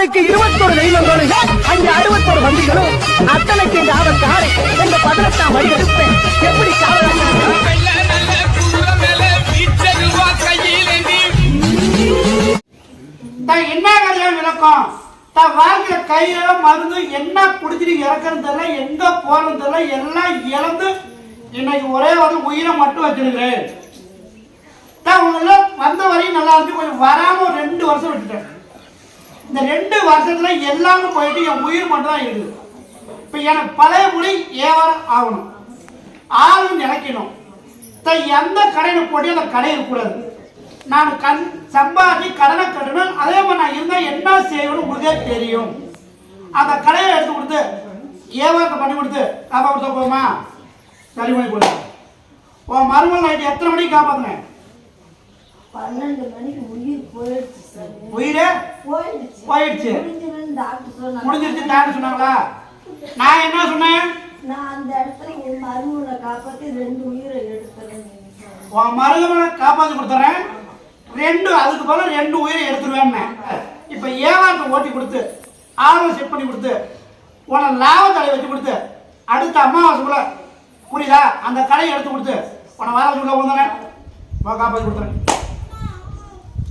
அம்மனுக்கு இருபத்தொரு தெய்வங்களும் அங்கே அறுபத்தொரு வண்டிகளும் அத்தனைக்கு இந்த காரை என்ற பதினெட்டாம் வழி எடுப்பேன். எப்படி என்ன கல்யாணம் விளக்கம்? தன் வாழ்க்கையில கையில மருந்து என்ன குடிச்சிட்டு இறக்குறது தெரியல எங்க போறது தெரியல எல்லாம் இழந்து இன்னைக்கு ஒரே ஒரு உயிரை மட்டும் வச்சிருக்கிறேன். தான் உங்களை வந்த வரையும் நல்லா இருந்து கொஞ்சம் வராம ரெண்டு வருஷம் விட்டுட்டேன். இந்த ரெண்டு வருஷத்துல எல்லாமே போயிட்டு என் உயிர் மட்டும் தான் இருக்குது. இப்ப எனக்கு பழைய மொழி ஏவாரம் ஆகணும். ஆளும் நினைக்கணும். தான் எந்த கடையில போட்டு அந்த கடை இருக்கக்கூடாது நான் கண் சம்பாதி கடனை கட்டணும். அதே மாதிரி நான் இருந்தால் என்ன செய்யணும் உங்களுக்கே தெரியும். அந்த கடையை எடுத்து கொடுத்து ஏவாரத்தை பண்ணி கொடுத்து காப்பா கொடுத்த போதுமா? சரி பண்ணி கொடுத்து உன் மருமகள் நைட்டு எத்தனை மணிக்கு காப்பாத்துனேன்? பன்னெண்டு மணிக்கு உயிர் போயிடுச்சு சார். உயிரே? போயிடுச்சு. போயிடுச்சு. முடிஞ்சிருன்னு டாக்டர் சொன்னாங்க. முடிஞ்சிருச்சு டாக்டர் சொன்னாங்களா? நான் என்ன சொன்னேன்? நான் அந்த இடத்துல உன் மருமகளை காப்பாத்தி ரெண்டு உயிரை எடுத்துறேன் உன் மருமகளை காப்பாற்றி கொடுத்துறேன். ரெண்டு அதுக்கு பதிலா ரெண்டு உயிரை எடுத்துருவேன்னு. இப்போ ஏவாரத்தை ஓட்டி கொடுத்து ஆளுநர் செட் பண்ணி கொடுத்து உன லாபத்தடை வச்சு கொடுத்து அடுத்த அமாவாசைக்குள்ள புரியுதா? அந்த கடையை எடுத்து கொடுத்து உன வர வச்சு உள்ள வந்தானே